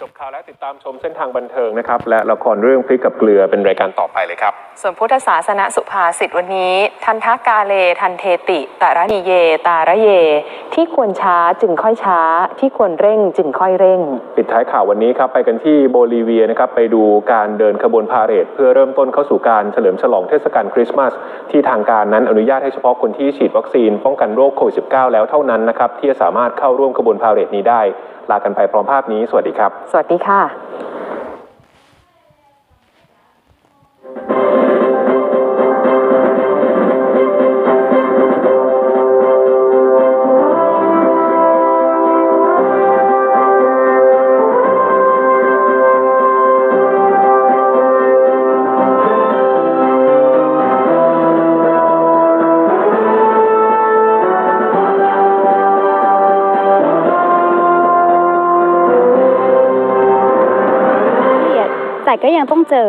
จบข่าวและติดตามชมเส้นทางบันเทิงนะครับ และละครเรื่องพริกกับเกลือเป็นรายการต่อไปเลยครับ ส่วนพุทธศาสนสุภาษิตวันนี้ ทันทกาเลทันเทติตาระนีเย ตาระเย ที่ควรช้าจึงค่อยช้า ที่ควรเร่งจึงค่อยเร่ง ปิดท้ายข่าววันนี้ครับไปกันที่โบลิเวียนะครับไปดูการเดินขบวนพาเหรดเพื่อเริ่มต้นเข้าสู่การเฉลิมฉลองเทศกาลคริสต์มาสที่ทางการนั้นอนุญาตให้เฉพาะคนที่ฉีดวัคซีนป้องกันโรคโควิด -19 แล้วเท่านั้นนะครับที่จะสามารถเข้าร่วมขบวนพาเหรดนี้ได้ ลากันไปพร้อมภาพนี้ สวัสดีครับ สวัสดีค่ะ แต่ก็ยังต้องเจอ